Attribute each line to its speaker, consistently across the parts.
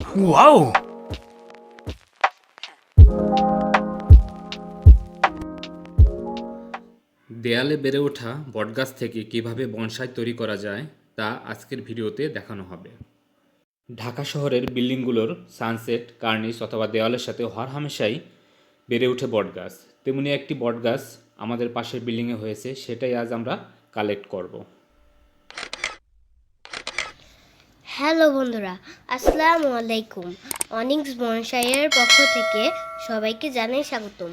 Speaker 1: Wow দেয়ালে বেড়ে ওঠা বটগাছ থেকে কীভাবে বনসাই তৈরি করা যায়, তা আজকের ভিডিওতে দেখানো হবে। ঢাকা শহরের বিল্ডিংগুলোর সানসেট, কার্নিশ অথবা দেওয়ালের সাথে হর হামেশাই বেড়ে ওঠে বটগাছ। তেমনি একটি বটগাছ আমাদের পাশের বিল্ডিংয়ে হয়েছে, সেটাই আজ আমরা কালেক্ট করব।
Speaker 2: হ্যালো বন্ধুরা আসসালামু আলাইকুম। অনিক্স বনসাইয়ের পক্ষ থেকে সবাইকে জানাই স্বাগতম।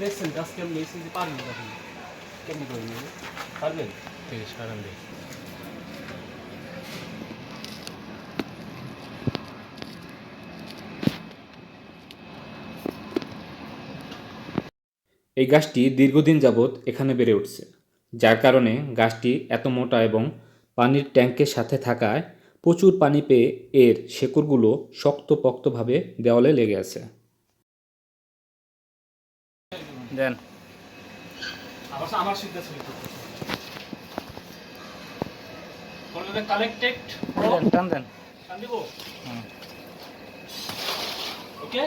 Speaker 3: দেখছেন গাছ কেমন এসে যে পারবেন তখন। কেমনি করে নেবে পারবেন? ঠিক আছে সারান দেখি
Speaker 1: এই গাছটি দীর্ঘদিন যাবৎ এখানে বেড়ে উঠছে যার কারণে গাছটি এত মোটা এবং পানির ট্যাঙ্কের সাথে থাকায় প্রচুর পানি পেয়ে এর শেকড়গুলো শক্তপোক্তভাবে দেওয়ালে লেগে আছে। দেন।
Speaker 3: আমার সিদ্ধা ছিল কালেক্টেড
Speaker 1: টান দেন
Speaker 3: টান দিব? ওকে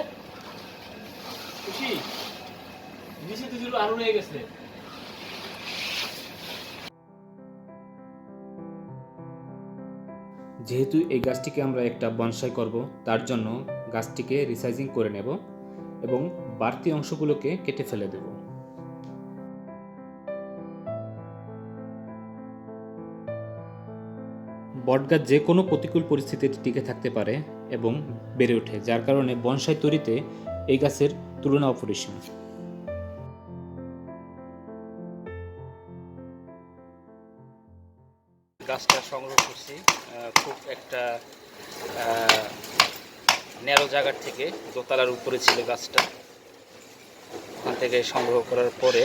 Speaker 3: খুশি? নিচে তো আরও রয়ে গেছে।
Speaker 1: যেহেতু এই গাছটিকে আমরা একটা বনসাই করব তার জন্য গাছটিকে রিসাইজিং করে নেব। এবং বাড়তি অংশগুলোকে কেটে ফেলে দেব। বটগাছ যে কোনো প্রতিকূল পরিস্থিতিতে টিকে থাকতে পারে এবং বেড়ে ওঠে, যার কারণে বনসাই তৈরিতে এই গাছের তুলনা অপরিসীম।
Speaker 4: গাছটা সংগ্রহ করছি খুব একটা ন্যারো জায়গার থেকে দোতলার উপরে ছিল গাছটা। ওখান থেকে সংগ্রহ করার পরে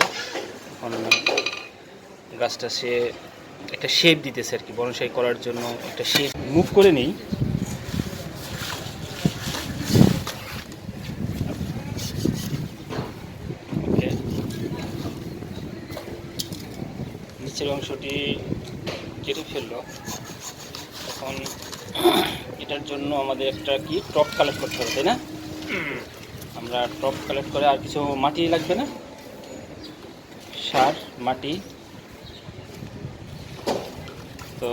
Speaker 4: এখন গাছটা সে একটা শেপ দিতেছে আর কি, বনসাই করার জন্য একটা শেপ মুভ করে নেই। নিচের অংশটি কেটে ফেলল। এখন এটার জন্য আমাদের একটা কি, টপ কালেক্ট করতে হবে, তাই না? আমরা টপ কালেক্ট করে আর কিছু মাটি লাগবে না? সার, মাটি। তো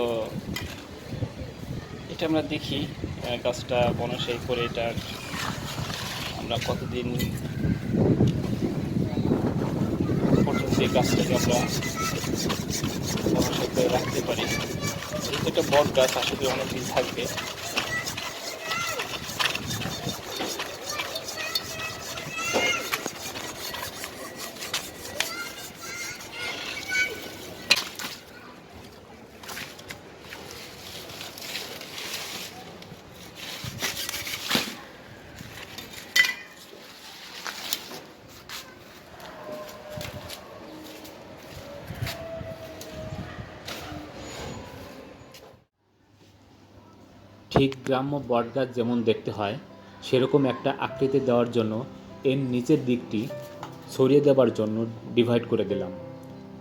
Speaker 4: এটা আমরা দেখি গাছটা বনসাই করে এটার আমরা কতদিন পর্যন্ত এই গাছটাকে আমরা বনসাই করে রাখতে পারি? এটা বট গাছ আসলে অনেকদিন থাকবে।
Speaker 1: ঠিক গ্রাম্য বটগাছ যেমন দেখতে হয়, সেরকম একটা আকৃতি দেওয়ার জন্য এর নিচের দিকটি সরিয়ে দেওয়ার জন্য ডিভাইড করে দিলাম।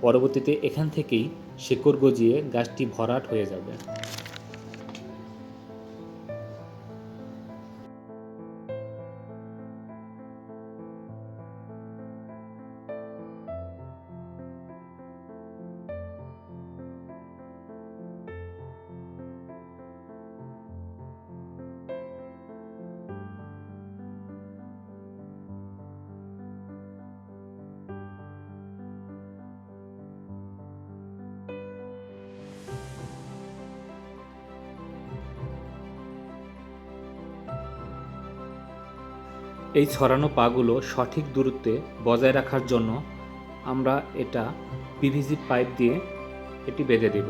Speaker 1: পরবর্তীতে এখান থেকেই শেকড় গজিয়ে গাছটি ভরাট হয়ে যাবে। এই ছড়ানো পাগুলো সঠিক দূরত্বে বজায় রাখার জন্য আমরা এটা পিভিসি পাইপ দিয়ে এটি বেঁধে দেব।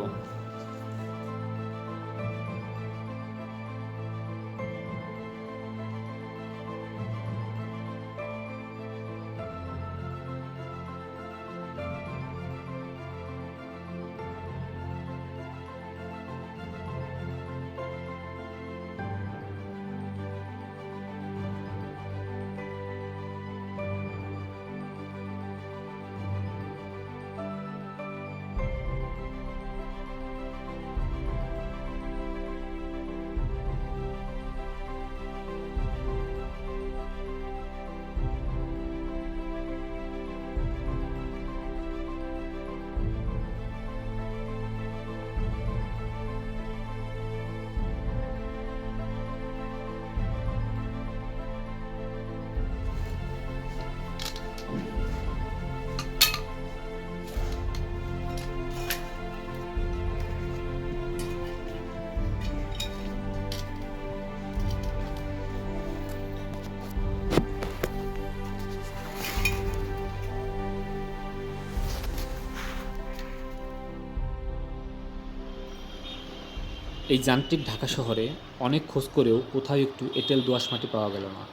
Speaker 1: এই যান্ত্রিক ঢাকা শহরে অনেক খোঁজ করেও কোথাও একটু এঁটেল দোআঁশ মাটি পাওয়া গেল না।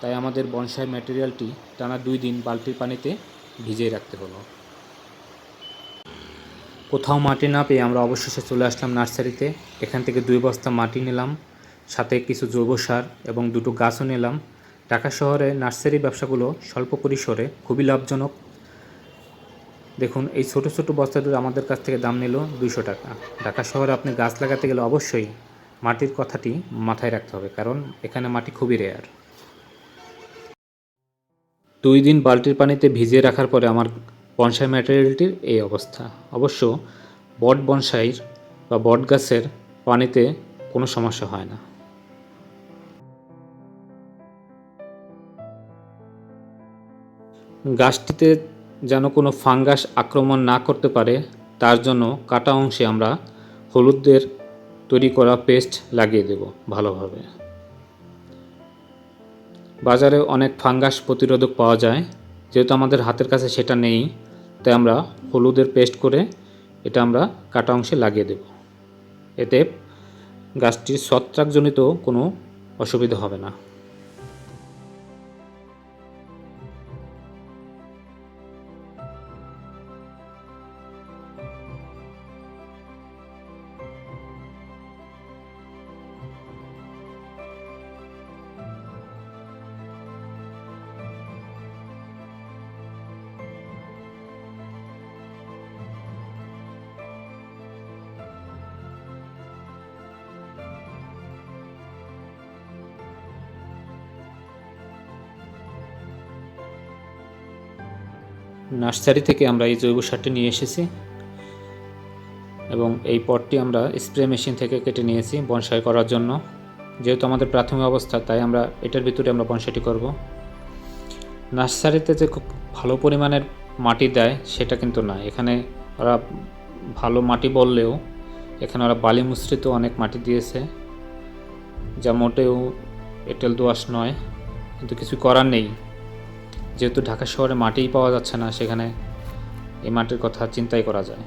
Speaker 1: তাই আমাদের বনসাই ম্যাটেরিয়ালটি টানা দুই দিন বালতির পানিতে ভিজিয়ে রাখতে হলো। কোথাও মাটি না পেয়ে আমরা অবশেষে চলে আসলাম নার্সারিতে। এখান থেকে দুই বস্তা মাটি নিলাম, সাথে কিছু জৈব সার এবং দুটো গাছও নিলাম। ঢাকা শহরে নার্সারি ব্যবসাগুলো স্বল্প পরিসরে খুবই লাভজনক। দেখুন, এই ছোট ছোট বস্তাটির আমাদের কাছ থেকে দাম নিল দুশো টাকা। ঢাকা শহরে আপনি গাছ লাগাতে গেলে অবশ্যই মাটির কথাটি মাথায় রাখতে হবে, কারণ এখানে মাটি খুবই রেয়ার দুই দিন বালতির পানিতে ভিজিয়ে রাখার পরে আমার বনসাই ম্যাটেরিয়ালটির এই অবস্থা। অবশ্য বট বনসাইর বা বট গাছের পানিতে কোনো সমস্যা হয় না। গাছটিতে যেন কোনো ফাঙ্গাস আক্রমণ না করতে পারে, তার জন্য কাটা অংশে আমরা হলুদের তৈরি করা পেস্ট লাগিয়ে দেব ভালোভাবে। বাজারে অনেক ফাঙ্গাস প্রতিরোধক পাওয়া যায়, যেহেতু আমাদের হাতের কাছে সেটা নেই, তাই আমরা হলুদের পেস্ট করে এটা আমরা কাটা অংশে লাগিয়ে দেব। এতে গাছটির ছত্রাকজনিত কোনো অসুবিধা হবে না। নার্সারি থেকে আমরা এই জৈব সারটি নিয়ে এসেছি এবং এই পটটি আমরা স্প্রে মেশিন থেকে কেটে নিয়েছি বনসাই করার জন্য। যেহেতু আমাদের প্রাথমিক অবস্থা, তাই আমরা এটার ভিতরে আমরা বনসাইটি করব। নার্সারিতে যে খুব ভালো পরিমাণের মাটি দেয়, সেটা কিন্তু না। এখানে ওরা ভালো মাটি বললেও এখানে ওরা বালি মিশ্রিত অনেক মাটি দিয়েছে, যা মোটেও এঁটেল দোআঁশ নয়, কিন্তু কিছু করার নেই। যেহেতু ঢাকা শহরে মাটিই পাওয়া যাচ্ছে না সেখানে এই মাটির কথা চিন্তাই করা যায়।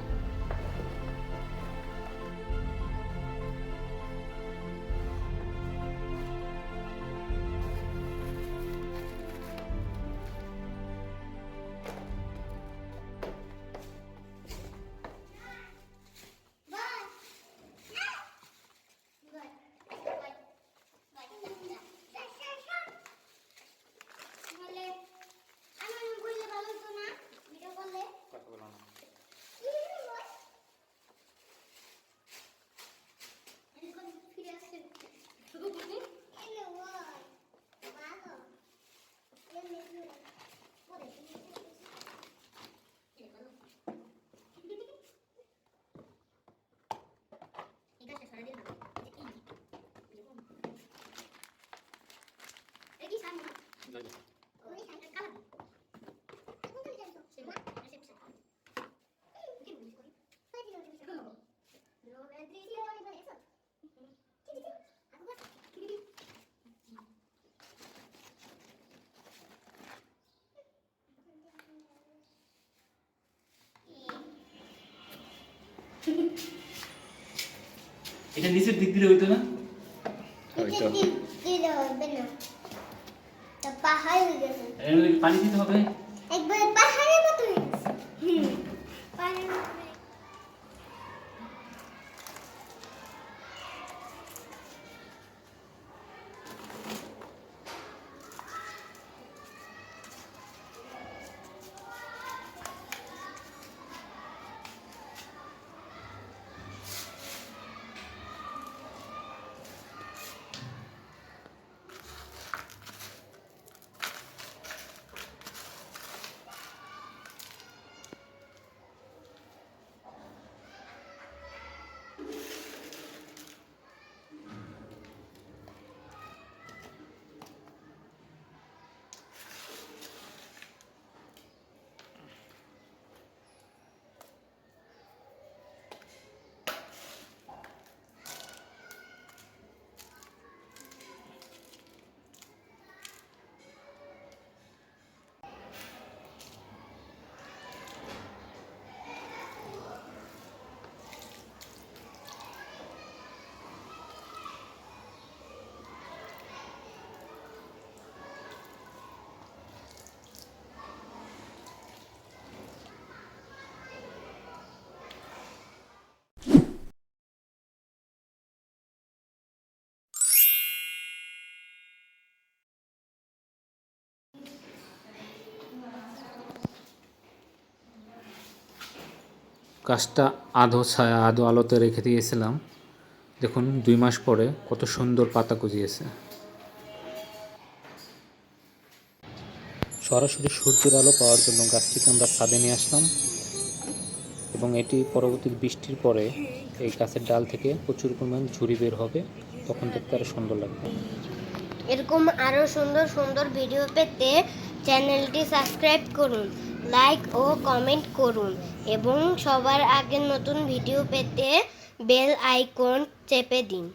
Speaker 3: এটা নিচের দিক দিলে হইতো না?
Speaker 2: পাহাড় হয়ে গেছে।
Speaker 3: পানি দিতে হবে?
Speaker 1: গাছটা আধো ছায়া, আধো আলোতে রেখে দিয়েছিলাম। দেখুন, দুই মাস পরে কত সুন্দর পাতা গজিয়েছে সরাসরি সূর্যের আলো পাওয়ার জন্য গাছটিকে আমরা ছাদে নিয়ে আসলাম এবং এটি পরবর্তী বৃষ্টির পরে এই গাছের ডাল থেকে প্রচুর পরিমাণ ঝুড়ি বের হবে। তখন দেখতে আরও সুন্দর লাগবে।
Speaker 2: এরকম আরও সুন্দর সুন্দর ভিডিও পেতে চ্যানেলটি সাবস্ক্রাইব করুন। লাইক ও কমেন্ট করুন এবং সবার আগে নতুন ভিডিও পেতে বেল আইকন চেপে দিন।